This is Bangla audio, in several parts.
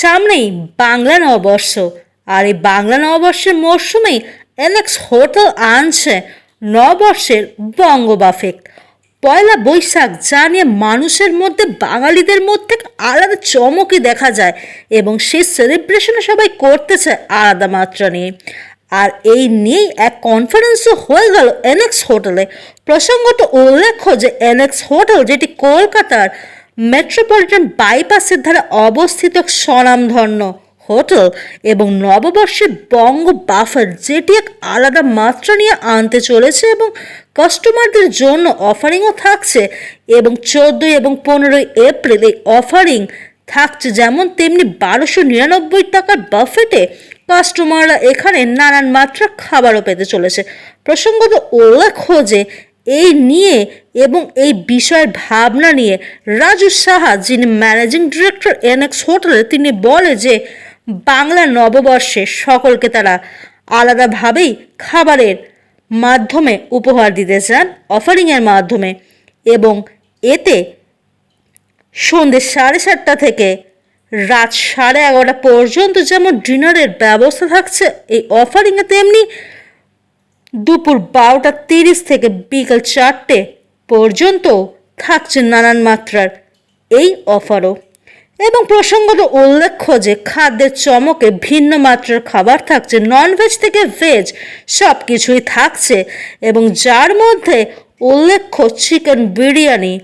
সামনেই বাংলা নববর্ষ। আর এই বাংলা নববর্ষের মরশুমেই এলেক্স হোটেল আনছে নববর্ষের বঙ্গ বাফেট পয়লা বৈশাখ যা নিয়ে মানুষের মধ্যে, বাঙালিদের মধ্যে আলাদা চমকই দেখা যায় এবং সেই সেলিব্রেশনে সবাই করতেছে আলাদা মাত্রা নিয়ে। আর এই নিয়েই এক কনফারেন্সও হয়ে গেল এনএক্স হোটেলে প্রসঙ্গত উল্লেখ্য যে এনএক্স হোটেল যেটি কলকাতার মেট্রোপলিটন বাইপাসের ধারে অবস্থিত স্বনামধন্য হোটেল এবং নববর্ষে বঙ্গ বাফার যেটি এক আলাদা মাত্রা নিয়ে আনতে চলেছে এবং কাস্টমারদের জন্য অফারিংও থাকছে এবং চোদ্দোই এবং পনেরোই এপ্রিল এই অফারিং থাকছে যেমন তেমনি বারোশো নিরানব্বই টাকার বাফেটে কাস্টমাররা এখানে নানান মাত্রা খাবারও পেতে চলেছে। প্রসঙ্গত উল্লেখ্য যে এই নিয়ে এবং এই বিষয়ের ভাবনা নিয়ে রাজু সাহা, যিনি ম্যানেজিং ডিরেক্টর এনএক্স হোটেলে তিনি বলে যে বাংলা নববর্ষে সকলকে তারা আলাদাভাবেই খাবারের মাধ্যমে উপহার দিতে চান অফারিংয়ের মাধ্যমে। এবং এতে সন্ধ্যে সাড়ে সাতটা থেকে রাত সাড়ে এগারোটা পর্যন্ত যেমন ডিনারের ব্যবস্থা থাকছে, এই অফারিংয়ে তেমনি দুপুর বারোটা তিরিশ থেকে বিকাল চারটে পর্যন্ত থাকছে নানান মাত্রার এই অফারও। এবং প্রসঙ্গত উল্লেখ্য যে খাদ্যের চমকে ভিন্ন মাত্রার খাবার থাকছে ননভেজ থেকে ভেজ সব কিছুই থাকছে এবং যার মধ্যে উল্লেখ্য chicken biryani,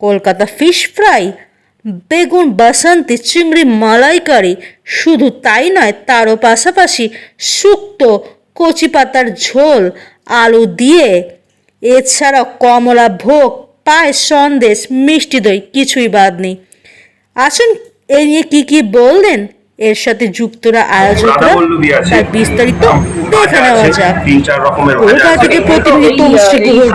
Kolkata fish fry, বেগুন, বাসন্তী, চিংড়ি, মালাইকারি, শুধু তাই নয়, তারও পাশাপাশি শুক্তো কচি পাতার ঝোল আলু দিয়ে এছাড়াও কমলা ভোগ পায়েস সন্দেশ মিষ্টি দই কিছুই বাদ নেই। আসুন এই নিয়ে কি কি বললেন? এর সাথে যুক্তরা আয়োজকরা তার বিস্তারিত দেখে নেওয়া যাক। তিন চার রকমের ভাজা কলকাতা। থেকে প্রতিনিধি তনুশ্রী গুহর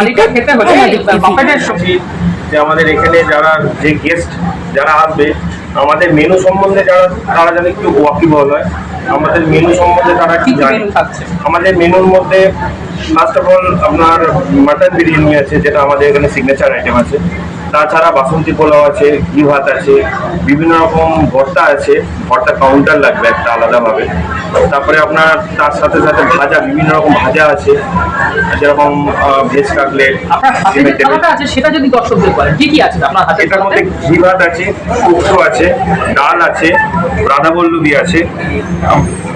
যে আমাদের এখানে যারা যে গেস্ট যারা আসবে আমাদের মেনু সম্বন্ধে যারা তারা যেন একটু ওয়াকিবল হয়। আমাদের মেনু সম্বন্ধে তারা কি জানে? আমাদের মেনুর মধ্যে ফার্স্ট অফ অল আপনার মাটন বিরিয়ানি আছে যেটা আমাদের এখানে সিগনেচার আইটেম আছে। তাছাড়া বাসন্তী পোলাও আছে ঘি ভাত আছে বিভিন্ন রকম ভর্তা আছে। ভর্তা কাউন্টার লাগবে একটা আলাদাভাবে। তারপরে আপনার তার সাথে সাথে ভাজা বিভিন্ন রকম ভাজা আছে। যেরকম ভেজ কাটলেট আপনার হাতে আছে সেটা যদি দর্শকদের বলেন কি কি আছে আপনার হাতে? এটার মধ্যে ঘি ভাত আছে শুক্তো আছে ডাল আছে রাধাবল্লভী আছে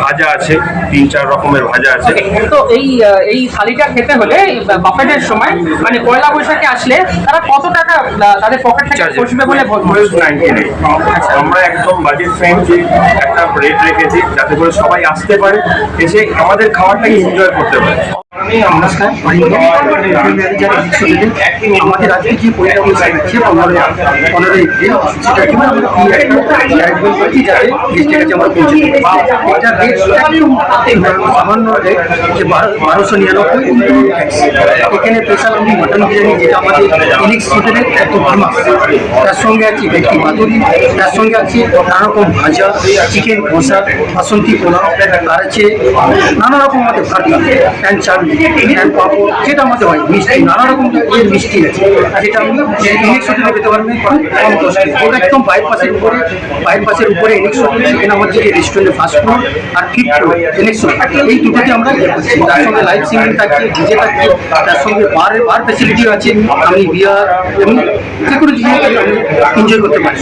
ভাজা আছে তিন চার রকমের ভাজা আছে। তো এই এই থালিটা খেতে হলে বাফেটের সময় মানে পয়লা বৈশাখে আসলে তারা কত টাকা তাদের পকেট থেকে বসবে বলে বল- আমরা একদম বাজেট ফ্রেন্ডলি একটা রেট রেখেছি যাতে করে সবাই আসতে পারে এসে আমাদের খাবারটাকে এনজয় করতে পারে। আমাদের আজকে যে পনেরো এপ্রিল সেটা জন্য আমরা করছি যাতে কাছে পৌঁছে রেট সামান্য রেট যে বারোশো নিরানব্বই কিন্তু এখানে স্পেশাল আমি মটন বিরিয়ানি যেটা আমাদের ইলিক্স হোটেলের এত ফেমাস তার সঙ্গে আছে ভেটকি মাদুরি তার সঙ্গে আছে নানা রকম ভাজা চিকেন কষা বাসন্তী পোলাও। আর আছে নানা রকম আমাদের ভাতা প্যান চাটনি। প্যান পাপড় যেটা আমাদের হয় মিষ্টি। নানা রকম এর মিষ্টি আছে। যেটা আমি পেতে পারবেন কম ওটা একদম বাইপাসের উপরে বাইপাসের উপরে ইলেক্স হোটেল সেখানে আমাদের যে রেস্টুরেন্টে ফাস্ট ফুড আর ফুড ইলেক্স এই দুটোতে আমরা তার সঙ্গে লাইভ সিঙ্গিং থাকছে ডিজে থাকছে তার সঙ্গে বার বার ফেসিলিটিও আছে। আমি বিয়ার এবং যে কোনো জিনিস আমি এনজয় করতে পারি।